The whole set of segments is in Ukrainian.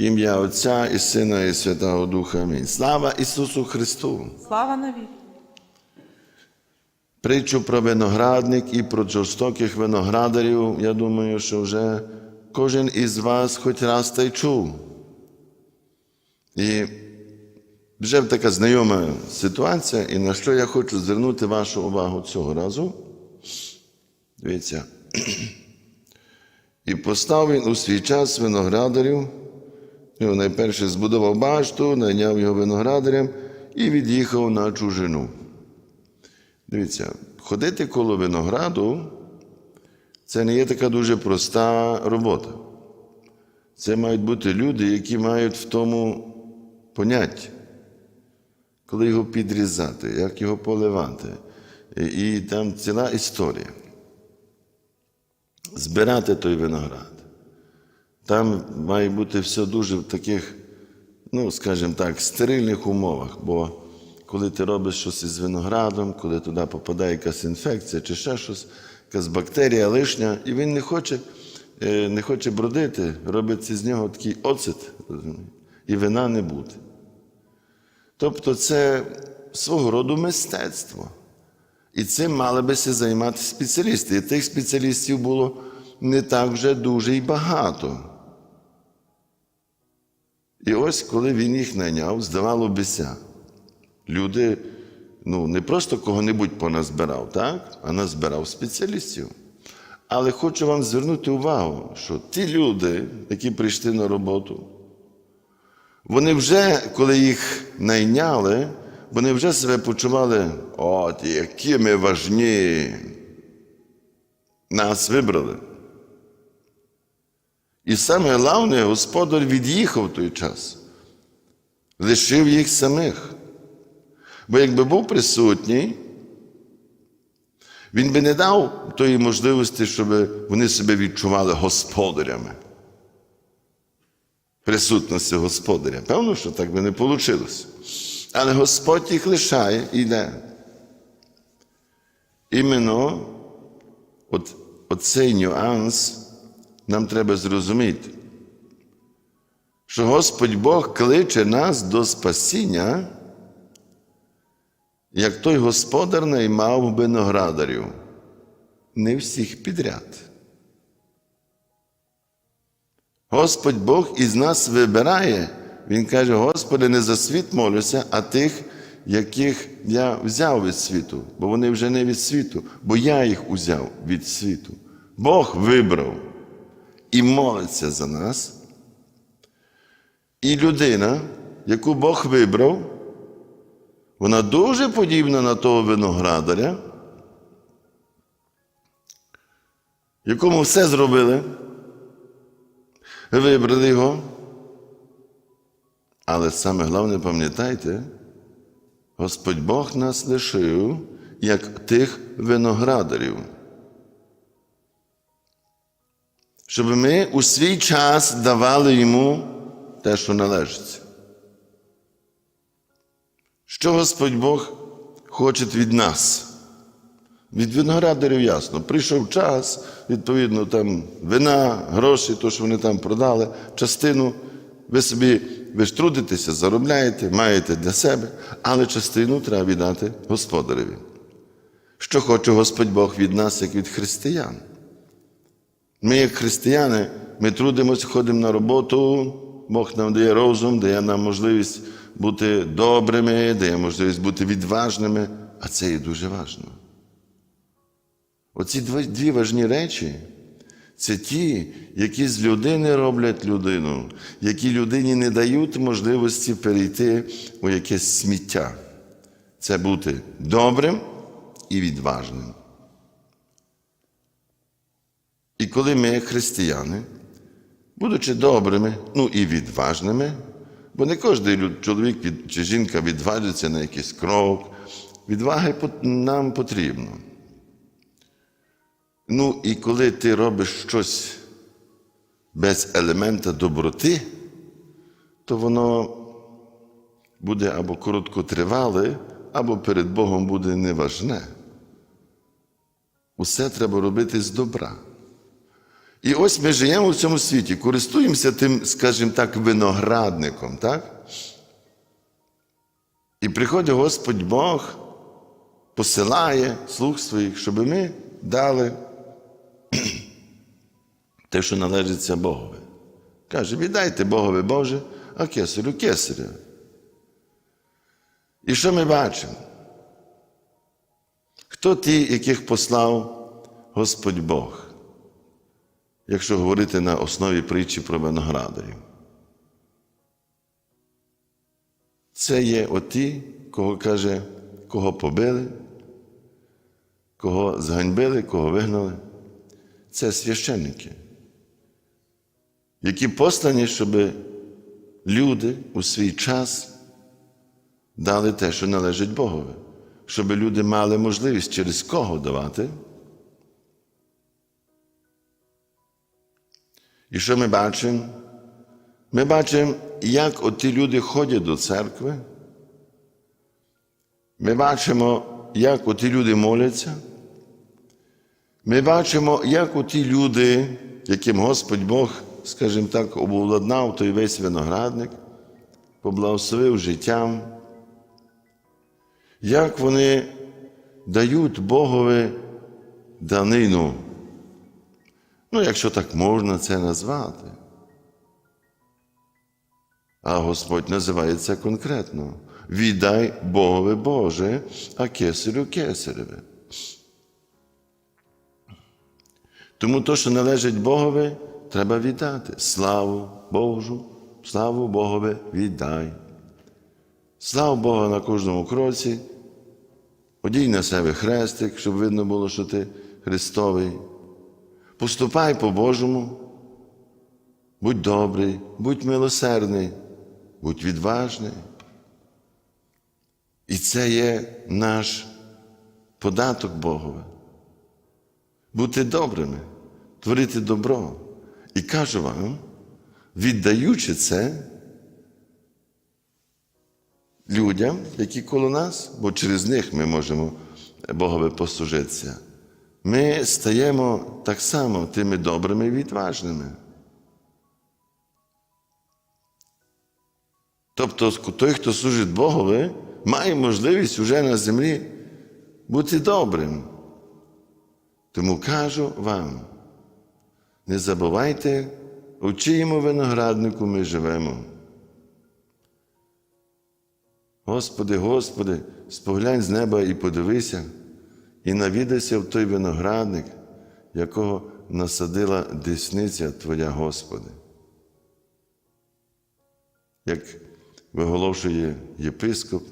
Ім'я Отця і Сина, і Святого Духа. Амінь. Слава Ісусу Христу! Слава навіки. Притчу про виноградник і про жорстоких виноградарів, я думаю, що вже кожен із вас хоч раз та й чув. І вже така знайома ситуація, і на що я хочу звернути вашу увагу цього разу. Дивіться. І постав він у свій час виноградарів. Його найперше збудував башту, найняв його виноградарям і від'їхав на чужину. Дивіться, ходити коло винограду це не є така дуже проста робота. Це мають бути люди, які мають в тому поняття, коли його підрізати, як його поливати. І там ціла історія. Збирати той виноград. Там має бути все дуже в таких, ну, скажімо так, стерильних умовах. Бо коли ти робиш щось із виноградом, коли туди попадає якась інфекція чи ще щось, якась бактерія лишня, і він не хоче, е, не хоче бродити, робиться з нього такий оцет, і вина не буде. Тобто це свого роду мистецтво. І цим мали би се займатися спеціалісти. І тих спеціалістів було не так вже дуже і багато. І ось коли він їх найняв, здавало бися, люди ну, не просто кого-небудь поназбирав, так? а назбирав спеціалістів. Але хочу вам звернути увагу, що ті люди, які прийшли на роботу, вони вже, коли їх найняли, вони вже себе почували, от, які ми важні. Нас вибрали. І саме головне, Господар від'їхав той час, лишив їх самих. Бо якби був присутній, він би не дав тої можливості, щоб вони себе відчували господарями. Присутності господаря. Певно, що так би не вийшло. Але Господь їх лишає і йде. Іменно от, оцей нюанс нам треба зрозуміти, що Господь Бог кличе нас до спасіння, як той господар наймав виноградарів. Не всіх підряд. Господь Бог із нас вибирає. Він каже: Господи, не за світ молюся, а тих, яких я взяв від світу, бо вони вже не від світу, бо я їх узяв від світу. Бог вибрав і молиться за нас. І людина, яку Бог вибрав, вона дуже подібна на того виноградаря, якому все зробили, вибрали його. Але саме головне, пам'ятайте, Господь Бог нас лишив як тих виноградарів. Щоб ми у свій час давали йому те, що належить. Що Господь Бог хоче від нас? Від виноградарів ясно. Прийшов час, відповідно, там вина, гроші, то, що вони там продали, частину ви собі ви ж трудитеся, заробляєте, маєте для себе, але частину треба віддати господареві. Що хоче Господь Бог від нас, як від християн? Ми, як християни, ми трудимося, ходимо на роботу, Бог нам дає розум, дає нам можливість бути добрими, дає можливість бути відважними, а це є дуже важливо. Оці дві важні речі це ті, які з людини роблять людину, які людині не дають можливості перейти у якесь сміття. Це бути добрим і відважним. І коли ми, християни, будучи добрими, ну і відважними, бо не кожен чоловік чи жінка відважиться на якийсь крок, відваги нам потрібно. Ну, і коли ти робиш щось без елемента доброти, то воно буде або короткотривале, або перед Богом буде неважне. Усе треба робити з добра. І ось ми живемо в цьому світі, користуємося тим, скажімо так, виноградником, так? І приходить Господь Бог, посилає слуг своїх, щоб ми дали те, що належиться Богові. Каже, віддайте Богові Боже, а кесарю кесарю. І що ми бачимо? Хто ті, яких послав Господь Бог, якщо говорити на основі притчі про виноградарів? Це є оті, кого каже, кого побили, кого зганьбили, кого вигнали. Це священники, які послані, щоб люди у свій час дали те, що належить Богові, щоб люди мали можливість через кого давати. І що ми бачимо? Ми бачимо, як оті люди ходять до церкви. Ми бачимо, як оті люди моляться. Ми бачимо, як оті люди, яким Господь Бог, скажімо так, обладнав той весь виноградник, поблагословив життям, як вони дають Богові данину. Ну, якщо так можна це назвати. А Господь називає це конкретно. Віддай Богові Боже, а кесарю кесареве. Тому то, що належить Богові, треба віддати. Славу Божу, славу Богові віддай. Слава Бога на кожному кроці. Одій на себе хрестик, щоб видно було, що ти Христовий. Поступай по-божому. Будь добрий, будь милосердний, будь відважний. І це є наш податок Богове. Бути добрими, творити добро. І кажу вам, віддаючи це людям, які коло нас, бо через них ми можемо Богові послужитися, ми стаємо так само тими добрими і відважними. Тобто той, хто служить Богові, має можливість уже на землі бути добрим. Тому кажу вам, не забувайте, у чиєму винограднику ми живемо. Господи, Господи, споглянь з неба і подивися, і навідайся в той виноградник, якого насадила десниця Твоя, Господи. Як виголошує єпископ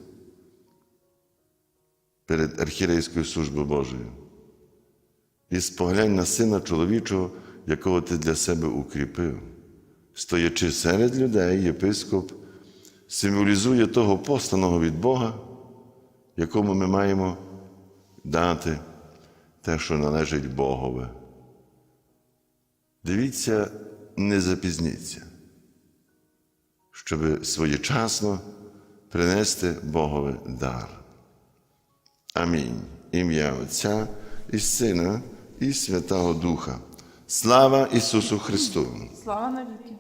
перед архірейською службою Божою. І споглянь на сина чоловічого, якого ти для себе укріпив. Стоячи серед людей, єпископ символізує того посланого від Бога, якому ми маємо дати те, що належить Богове. Дивіться, не запізніться, щоб своєчасно принести Богове дар. Амінь. Ім'я Отця і Сина, і Святого Духа. Слава Ісусу Христу! Слава навіки.